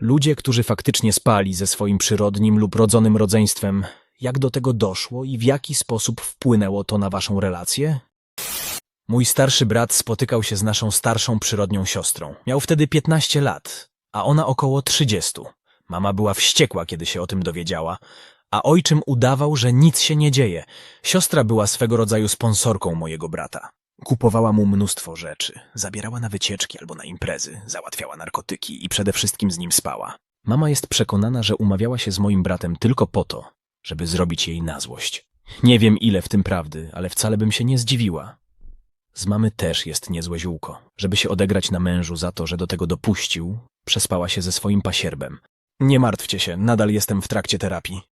Ludzie, którzy faktycznie spali ze swoim przyrodnim lub rodzonym rodzeństwem, jak do tego doszło i w jaki sposób wpłynęło to na waszą relację? Mój starszy brat spotykał się z naszą starszą przyrodnią siostrą. Miał wtedy 15 lat, a ona około 30. Mama była wściekła, kiedy się o tym dowiedziała, a ojczym udawał, że nic się nie dzieje. Siostra była swego rodzaju sponsorką mojego brata. Kupowała mu mnóstwo rzeczy, zabierała na wycieczki albo na imprezy, załatwiała narkotyki i przede wszystkim z nim spała. Mama jest przekonana, że umawiała się z moim bratem tylko po to, żeby zrobić jej na złość. Nie wiem ile w tym prawdy, ale wcale bym się nie zdziwiła. Z mamy też jest niezłe ziółko. Żeby się odegrać na mężu za to, że do tego dopuścił, przespała się ze swoim pasierbem. Nie martwcie się, nadal jestem w trakcie terapii.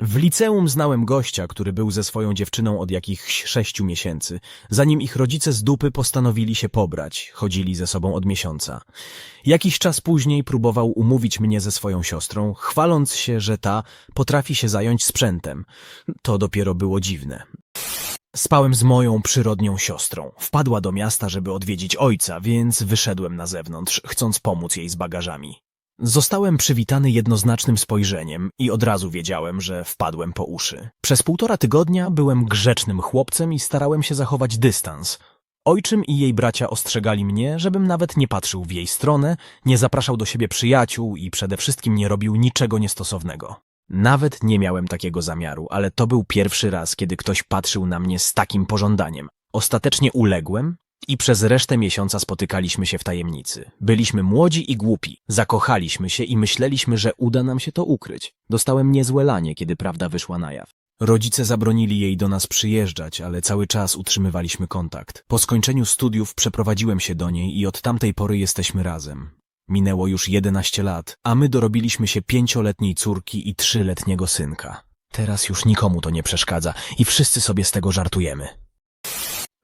W liceum znałem gościa, który był ze swoją dziewczyną od jakichś sześciu miesięcy, zanim ich rodzice z dupy postanowili się pobrać, chodzili ze sobą od miesiąca. Jakiś czas później próbował umówić mnie ze swoją siostrą, chwaląc się, że ta potrafi się zająć sprzętem. To dopiero było dziwne. Spałem z moją przyrodnią siostrą. Wpadła do miasta, żeby odwiedzić ojca, więc wyszedłem na zewnątrz, chcąc pomóc jej z bagażami. Zostałem przywitany jednoznacznym spojrzeniem i od razu wiedziałem, że wpadłem po uszy. Przez półtora tygodnia byłem grzecznym chłopcem i starałem się zachować dystans. Ojczym i jej bracia ostrzegali mnie, żebym nawet nie patrzył w jej stronę, nie zapraszał do siebie przyjaciół i przede wszystkim nie robił niczego niestosownego. Nawet nie miałem takiego zamiaru, ale to był pierwszy raz, kiedy ktoś patrzył na mnie z takim pożądaniem. Ostatecznie uległem i przez resztę miesiąca spotykaliśmy się w tajemnicy. Byliśmy młodzi i głupi, zakochaliśmy się i myśleliśmy, że uda nam się to ukryć. Dostałem niezłe lanie, kiedy prawda wyszła na jaw. Rodzice zabronili jej do nas przyjeżdżać, ale cały czas utrzymywaliśmy kontakt. Po skończeniu studiów przeprowadziłem się do niej i od tamtej pory jesteśmy razem. Minęło już 11 lat, a my dorobiliśmy się pięcioletniej córki i trzyletniego synka. Teraz już nikomu to nie przeszkadza i wszyscy sobie z tego żartujemy.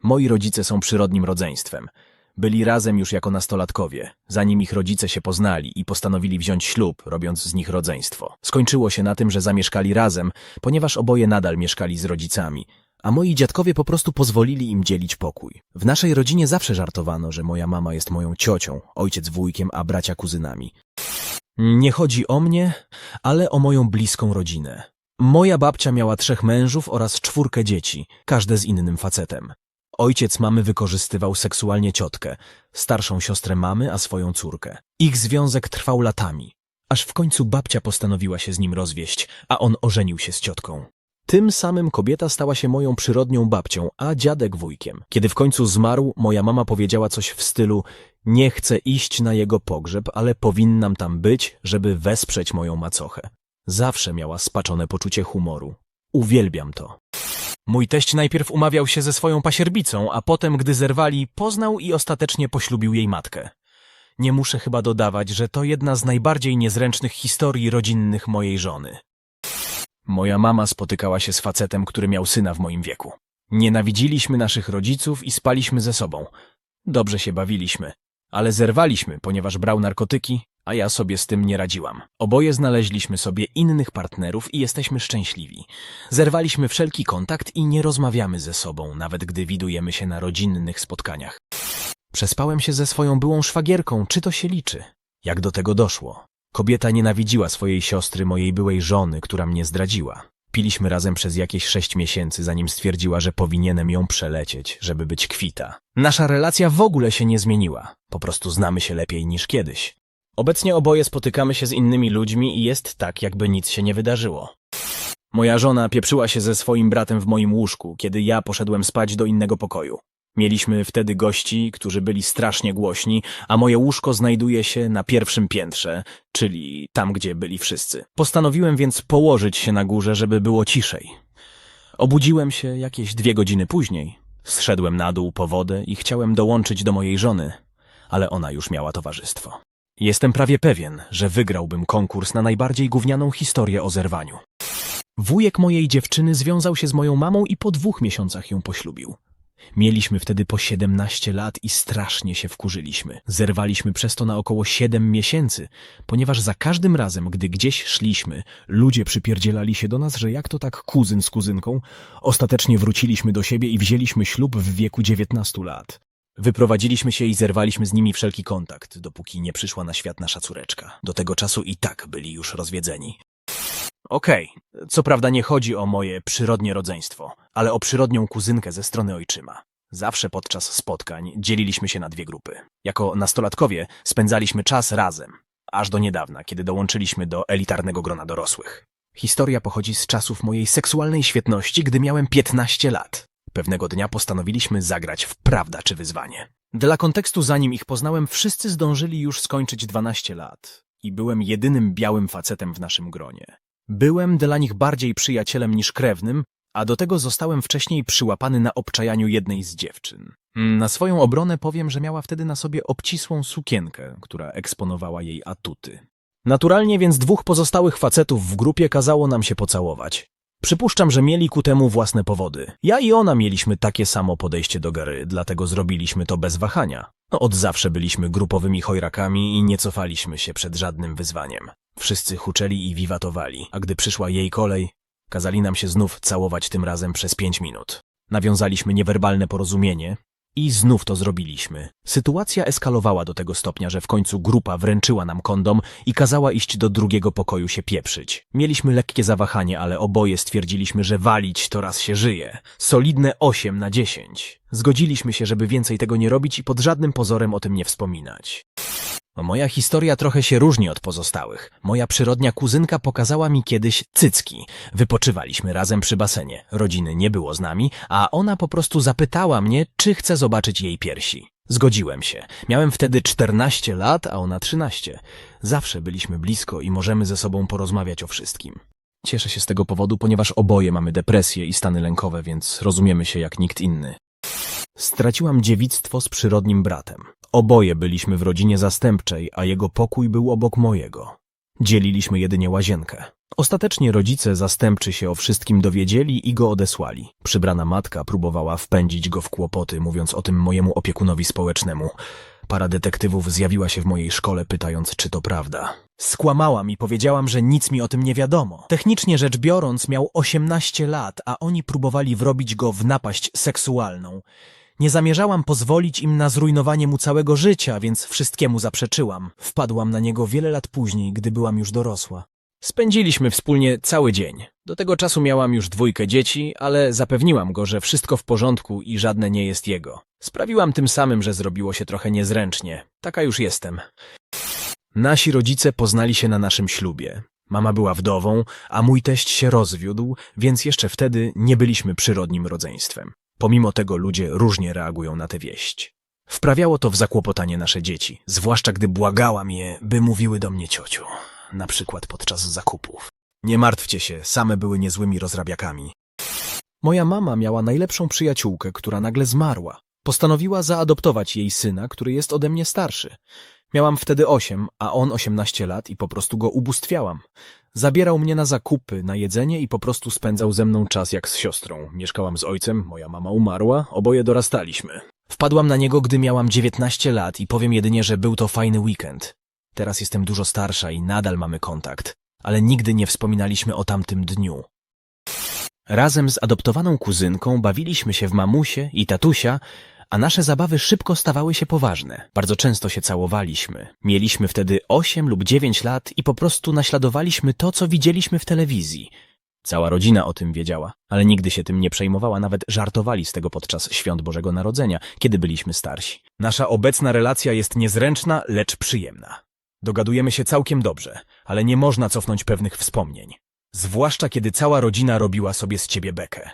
Moi rodzice są przyrodnim rodzeństwem. Byli razem już jako nastolatkowie, zanim ich rodzice się poznali i postanowili wziąć ślub, robiąc z nich rodzeństwo. Skończyło się na tym, że zamieszkali razem, ponieważ oboje nadal mieszkali z rodzicami, a moi dziadkowie po prostu pozwolili im dzielić pokój. W naszej rodzinie zawsze żartowano, że moja mama jest moją ciocią, ojciec wujkiem, a bracia kuzynami. Nie chodzi o mnie, ale o moją bliską rodzinę. Moja babcia miała trzech mężów oraz czwórkę dzieci, każde z innym facetem. Ojciec mamy wykorzystywał seksualnie ciotkę, starszą siostrę mamy, a swoją córkę. Ich związek trwał latami, aż w końcu babcia postanowiła się z nim rozwieść, a on ożenił się z ciotką. Tym samym kobieta stała się moją przyrodnią babcią, a dziadek wujkiem. Kiedy w końcu zmarł, moja mama powiedziała coś w stylu nie chcę iść na jego pogrzeb, ale powinnam tam być, żeby wesprzeć moją macochę. Zawsze miała spaczone poczucie humoru. Uwielbiam to. Mój teść najpierw umawiał się ze swoją pasierbicą, a potem, gdy zerwali, poznał i ostatecznie poślubił jej matkę. Nie muszę chyba dodawać, że to jedna z najbardziej niezręcznych historii rodzinnych mojej żony. Moja mama spotykała się z facetem, który miał syna w moim wieku. Nienawidziliśmy naszych rodziców i spaliśmy ze sobą. Dobrze się bawiliśmy, ale zerwaliśmy, ponieważ brał narkotyki, a ja sobie z tym nie radziłam. Oboje znaleźliśmy sobie innych partnerów i jesteśmy szczęśliwi. Zerwaliśmy wszelki kontakt i nie rozmawiamy ze sobą, nawet gdy widujemy się na rodzinnych spotkaniach. Przespałem się ze swoją byłą szwagierką, czy to się liczy? Jak do tego doszło? Kobieta nienawidziła swojej siostry, mojej byłej żony, która mnie zdradziła. Piliśmy razem przez jakieś sześć miesięcy, zanim stwierdziła, że powinienem ją przelecieć, żeby być kwita. Nasza relacja w ogóle się nie zmieniła. Po prostu znamy się lepiej niż kiedyś. Obecnie oboje spotykamy się z innymi ludźmi i jest tak, jakby nic się nie wydarzyło. Moja żona pieprzyła się ze swoim bratem w moim łóżku, kiedy ja poszedłem spać do innego pokoju. Mieliśmy wtedy gości, którzy byli strasznie głośni, a moje łóżko znajduje się na pierwszym piętrze, czyli tam, gdzie byli wszyscy. Postanowiłem więc położyć się na górze, żeby było ciszej. Obudziłem się jakieś dwie godziny później. Zszedłem na dół po wodę i chciałem dołączyć do mojej żony, ale ona już miała towarzystwo. Jestem prawie pewien, że wygrałbym konkurs na najbardziej gównianą historię o zerwaniu. Wujek mojej dziewczyny związał się z moją mamą i po dwóch miesiącach ją poślubił. Mieliśmy wtedy po 17 lat i strasznie się wkurzyliśmy. Zerwaliśmy przez to na około 7 miesięcy, ponieważ za każdym razem, gdy gdzieś szliśmy, ludzie przypierdzielali się do nas, że jak to tak kuzyn z kuzynką. Ostatecznie wróciliśmy do siebie i wzięliśmy ślub w wieku 19 lat. Wyprowadziliśmy się i zerwaliśmy z nimi wszelki kontakt, dopóki nie przyszła na świat nasza córeczka. Do tego czasu i tak byli już rozwiedzeni. Okej, co prawda nie chodzi o moje przyrodnie rodzeństwo, ale o przyrodnią kuzynkę ze strony ojczyma. Zawsze podczas spotkań dzieliliśmy się na dwie grupy. Jako nastolatkowie spędzaliśmy czas razem, aż do niedawna, kiedy dołączyliśmy do elitarnego grona dorosłych. Historia pochodzi z czasów mojej seksualnej świetności, gdy miałem 15 lat. Pewnego dnia postanowiliśmy zagrać w Prawda czy Wyzwanie. Dla kontekstu, zanim ich poznałem, wszyscy zdążyli już skończyć 12 lat i byłem jedynym białym facetem w naszym gronie. Byłem dla nich bardziej przyjacielem niż krewnym, a do tego zostałem wcześniej przyłapany na obczajaniu jednej z dziewczyn. Na swoją obronę powiem, że miała wtedy na sobie obcisłą sukienkę, która eksponowała jej atuty. Naturalnie więc dwóch pozostałych facetów w grupie kazało nam się pocałować. Przypuszczam, że mieli ku temu własne powody. Ja i ona mieliśmy takie samo podejście do gry, dlatego zrobiliśmy to bez wahania. No, od zawsze byliśmy grupowymi chojrakami i nie cofaliśmy się przed żadnym wyzwaniem. Wszyscy huczeli i wiwatowali, a gdy przyszła jej kolej, kazali nam się znów całować tym razem przez pięć minut. Nawiązaliśmy niewerbalne porozumienie i znów to zrobiliśmy. Sytuacja eskalowała do tego stopnia, że w końcu grupa wręczyła nam kondom i kazała iść do drugiego pokoju się pieprzyć. Mieliśmy lekkie zawahanie, ale oboje stwierdziliśmy, że walić to raz się żyje. Solidne 8 na 10. Zgodziliśmy się, żeby więcej tego nie robić i pod żadnym pozorem o tym nie wspominać. Moja historia trochę się różni od pozostałych. Moja przyrodnia kuzynka pokazała mi kiedyś cycki. Wypoczywaliśmy razem przy basenie. Rodziny nie było z nami, a ona po prostu zapytała mnie, czy chcę zobaczyć jej piersi. Zgodziłem się. Miałem wtedy 14 lat, a ona 13. Zawsze byliśmy blisko i możemy ze sobą porozmawiać o wszystkim. Cieszę się z tego powodu, ponieważ oboje mamy depresję i stany lękowe, więc rozumiemy się jak nikt inny. Straciłam dziewictwo z przyrodnim bratem. Oboje byliśmy w rodzinie zastępczej, a jego pokój był obok mojego. Dzieliliśmy jedynie łazienkę. Ostatecznie rodzice zastępczy się o wszystkim dowiedzieli i go odesłali. Przybrana matka próbowała wpędzić go w kłopoty, mówiąc o tym mojemu opiekunowi społecznemu. Para detektywów zjawiła się w mojej szkole, pytając, czy to prawda. Skłamałam i powiedziałam, że nic mi o tym nie wiadomo. Technicznie rzecz biorąc, miał 18 lat, a oni próbowali wrobić go w napaść seksualną. Nie zamierzałam pozwolić im na zrujnowanie mu całego życia, więc wszystkiemu zaprzeczyłam. Wpadłam na niego wiele lat później, gdy byłam już dorosła. Spędziliśmy wspólnie cały dzień. Do tego czasu miałam już dwójkę dzieci, ale zapewniłam go, że wszystko w porządku i żadne nie jest jego. Sprawiłam tym samym, że zrobiło się trochę niezręcznie. Taka już jestem. Nasi rodzice poznali się na naszym ślubie. Mama była wdową, a mój teść się rozwiódł, więc jeszcze wtedy nie byliśmy przyrodnim rodzeństwem. Pomimo tego ludzie różnie reagują na tę wieść. Wprawiało to w zakłopotanie nasze dzieci, zwłaszcza gdy błagałam je, by mówiły do mnie ciociu, na przykład podczas zakupów. Nie martwcie się, same były niezłymi rozrabiakami. Moja mama miała najlepszą przyjaciółkę, która nagle zmarła. Postanowiła zaadoptować jej syna, który jest ode mnie starszy. Miałam wtedy osiem, a on osiemnaście lat i po prostu go ubóstwiałam. Zabierał mnie na zakupy, na jedzenie i po prostu spędzał ze mną czas jak z siostrą. Mieszkałam z ojcem, moja mama umarła, oboje dorastaliśmy. Wpadłam na niego, gdy miałam 19 lat i powiem jedynie, że był to fajny weekend. Teraz jestem dużo starsza i nadal mamy kontakt, ale nigdy nie wspominaliśmy o tamtym dniu. Razem z adoptowaną kuzynką bawiliśmy się w mamusie i tatusia, a nasze zabawy szybko stawały się poważne. Bardzo często się całowaliśmy. Mieliśmy wtedy 8 lub 9 lat i po prostu naśladowaliśmy to, co widzieliśmy w telewizji. Cała rodzina o tym wiedziała, ale nigdy się tym nie przejmowała, nawet żartowali z tego podczas świąt Bożego Narodzenia, kiedy byliśmy starsi. Nasza obecna relacja jest niezręczna, lecz przyjemna. Dogadujemy się całkiem dobrze, ale nie można cofnąć pewnych wspomnień. Zwłaszcza kiedy cała rodzina robiła sobie z ciebie bekę.